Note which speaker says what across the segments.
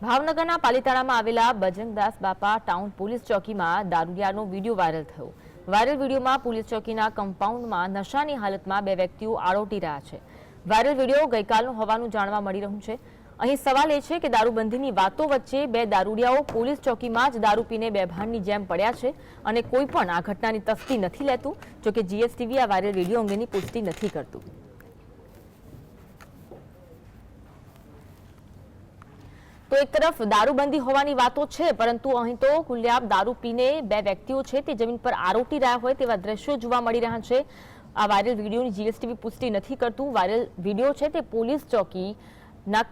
Speaker 1: ભાવનગરના પાલીતાણામાં આવેલા Bajrangdas Bapa town police ચોકીમાં દારૂડિયાનો વીડિયો વાયરલ થયો. વાયરલ વિડીયોમાં પોલીસ ચોકીના કમ્પાઉન્ડમાં નશાની હાલતમાં બે વ્યક્તિઓ આરોટી રહ્યા છે. વાયરલ વીડિયો ગઈકાલનો હોવાનું જાણવા મળી રહ્યું છે. અહીં સવાલ એ છે કે દારૂબંધીની વાતો વચ્ચે બે દારૂડિયાઓ પોલીસ ચોકીમાં જ દારૂ પીને બેભાનની જેમ પડ્યા છે અને કોઈ પણ આ ઘટનાની તસ્દી નથી લેતું, જોકે જીએસટીવી આ વાયરલ વીડિયો અંગેની પુષ્ટિ નથી કરતું. તો એક તરફ દારૂબંધી હોવાની વાતો છે, પરંતુ અહીં તો ખુલ્લેઆમ દારૂ પીને બે વ્યક્તિઓ છે તે જમીન પર આરોટી રહ્યા હોય તેવા દ્રશ્યો જોવા મળી રહ્યા છે. આ વાયરલ વિડીયોની જીએસટીવી પુષ્ટિ નથી કરતું. વાયરલ વીડિયો છે તે પોલીસ ચોકીના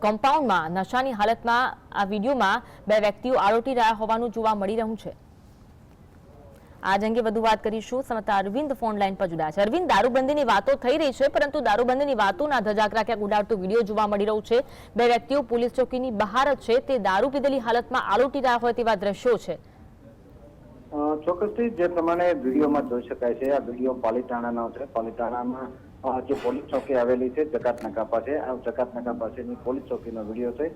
Speaker 1: કમ્પાઉન્ડમાં નશાની હાલતમાં આ વિડીયોમાં બે વ્યક્તિઓ આરોટી રહ્યા હોવાનું જોવા મળી રહ્યું છે. આજ અંગે વધુ વાત કરીશું. સમતા અરવિંદ ફોન લાઈન પર જોડાયા છે. અરવિંદ, દારૂબંધીની વાતો થઈ રહી છે, પરંતુ દારૂબંધીની વાતોના ધજાકરા ક્યાંક ઉડાડતો વીડિયો જોવા મળી રહ્યો છે. બે વ્યક્તિઓ પોલીસ ચોકીની બહાર જ છે, તે દારૂ પીધેલી હાલતમાં આલોટી રહ્યા હોય તેવા દ્રશ્યો છે.
Speaker 2: ચોક્કસથી જે પ્રમાણે વિડીયોમાં જોઈ શકાય છે, આ વીડિયો પાલીતાણાનો છે. પાલીતાણામાં જે પોલીસ ચોકી આવેલી છે જકાત નાકા પાસે આ જકાત નાકા પાસેની પોલીસ ચોકીનો વીડિયો છે.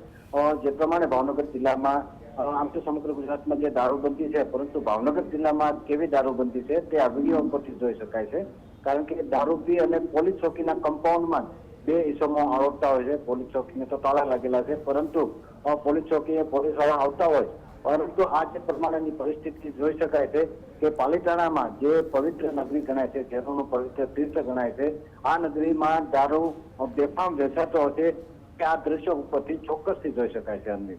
Speaker 2: જે પ્રમાણે ભાવનગર જિલ્લામાં આમ તો સમગ્ર ગુજરાતમાં જે દારૂબંધી છે, પરંતુ ભાવનગર જિલ્લામાં કેવી દારૂબંધી છે, તે આ વીડિયો પરથી જોઈ શકાય છે. કારણ કે દારૂ પી અને પોલીસ ચોકીના કમ્પાઉન્ડમાં બે ઇસમો આરોપતા હોય છે. પોલીસ ચોકીને તો તાળા લાગેલા છે, પરંતુ પોલીસ ચોકીએ પોલીસવાળા આવતા હોય. પરંતુ આ જે પ્રમાણેની પરિસ્થિતિ જોઈ શકાય છે કે પાલીતાણામાં જે પવિત્ર નગરી ગણાય છે, જેનું પવિત્ર તીર્થ ગણાય છે, આ નગરીમાં દારૂ બેફામ વેચાતો હશે. આ દ્રશ્યો ઉપરથી ચોક્કસથી જોઈ શકાય છે અન્વી.